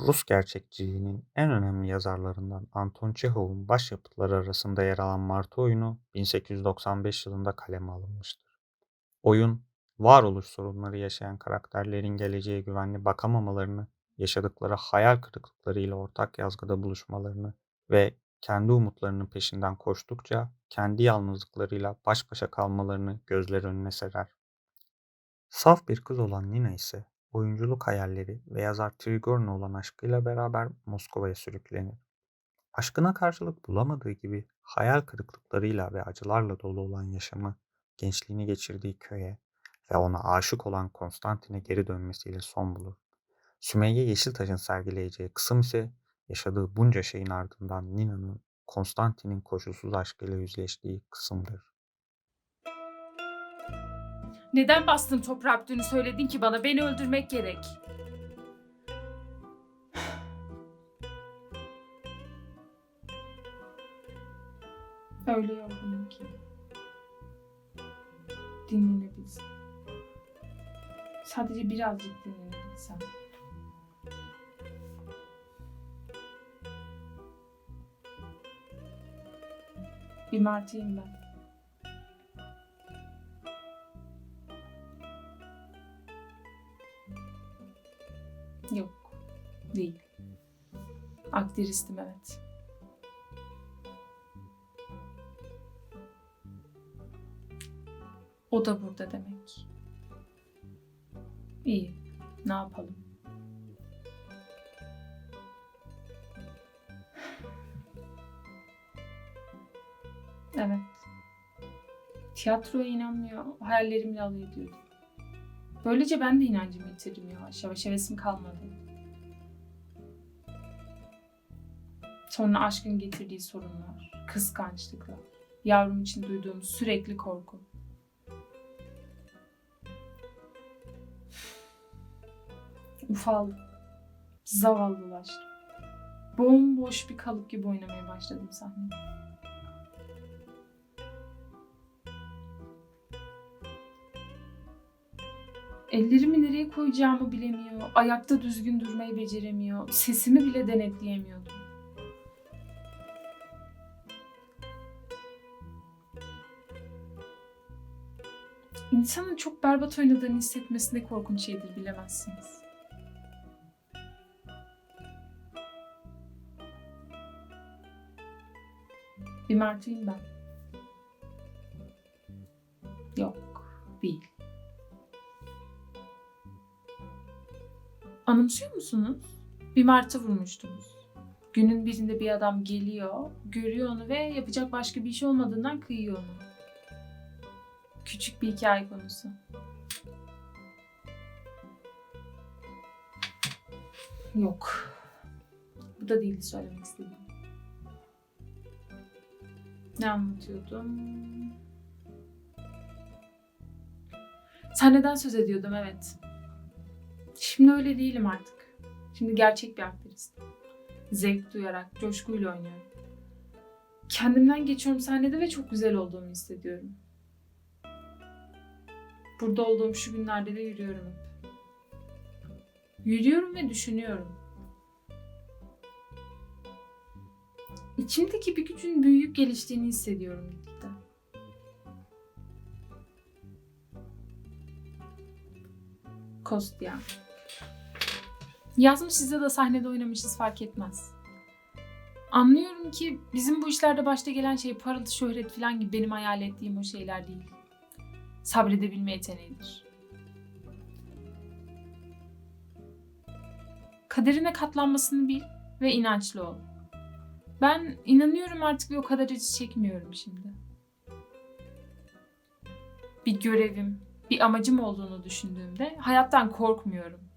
Rus gerçekçiliğinin en önemli yazarlarından Anton Çehov'un başyapıtları arasında yer alan Martı Oyunu 1895 yılında kaleme alınmıştır. Oyun, varoluş sorunları yaşayan karakterlerin geleceğe güvenli bakamamalarını, yaşadıkları hayal kırıklıklarıyla ortak yazgıda buluşmalarını ve kendi umutlarının peşinden koştukça kendi yalnızlıklarıyla baş başa kalmalarını gözler önüne serer. Saf bir kız olan Nina ise oyunculuk hayalleri ve yazar Trigor'una olan aşkıyla beraber Moskova'ya sürüklenir. Aşkına karşılık bulamadığı gibi hayal kırıklıklarıyla ve acılarla dolu olan yaşamı, gençliğini geçirdiği köye ve ona aşık olan Konstantin'e geri dönmesiyle son bulur. Sümeyye Yeşiltaş'ın sergileyeceği kısım ise yaşadığı bunca şeyin ardından Nina'nın Konstantin'in koşulsuz aşkıyla yüzleştiği kısımdır. Neden bastın toprağa öptüğünü söyledin ki bana? Beni öldürmek gerek. Öyle yorgunum ki. Dinlenebilsem. Sadece birazcık dinlenebilsem. Bir martıyım ben. Yok. Değil. Aktivistim evet. O da burada demek. İyi. Ne yapalım? Evet. Tiyatroya inanmıyor, hayallerimle alay ediyordum. Böylece ben de inancımı yitirdim yavaş yavaş. Hevesim kalmadı. Sonra aşkın getirdiği sorunlar, kıskançlıklar, yavrum için duyduğum sürekli korku. Ufaldım. Zavallılaştım. Bomboş bir kalıp gibi oynamaya başladım sahnede. Ellerimi nereye koyacağımı bilemiyor. Ayakta düzgün durmayı beceremiyor. Sesimi bile denetleyemiyordum. İnsanın çok berbat oynadığını hissetmesi ne korkunç şeydir bilemezsiniz. Bir martıyım ben. Yok, değil. Anımsıyor musunuz? Bir martı vurmuştunuz. Günün birinde bir adam geliyor, görüyor onu ve yapacak başka bir iş olmadığından kıyıyor onu. Küçük bir hikaye konusu. Yok. Bu da değildi söylemek istediğim. Ne anlatıyordum? Sahneden söz ediyordum evet. Şimdi öyle değilim artık. Şimdi gerçek bir aktivistim. Zevk duyarak, coşkuyla oynuyorum. Kendimden geçiyorum sahnede ve çok güzel olduğumu hissediyorum. Burada olduğum şu günlerde de yürüyorum hep. Yürüyorum ve düşünüyorum. İçimdeki bir gücün büyüyüp geliştiğini hissediyorum gitgide. Kostya. Yazmış size de sahnede oynamışız fark etmez. Anlıyorum ki bizim bu işlerde başta gelen şey parıltı, şöhret falan gibi benim hayal ettiğim o şeyler değil. Sabredebilme yeteneğidir. Kaderine katlanmasını bil ve inançlı ol. Ben inanıyorum artık ve o kadar acı çekmiyorum şimdi. Bir görevim, bir amacım olduğunu düşündüğümde hayattan korkmuyorum.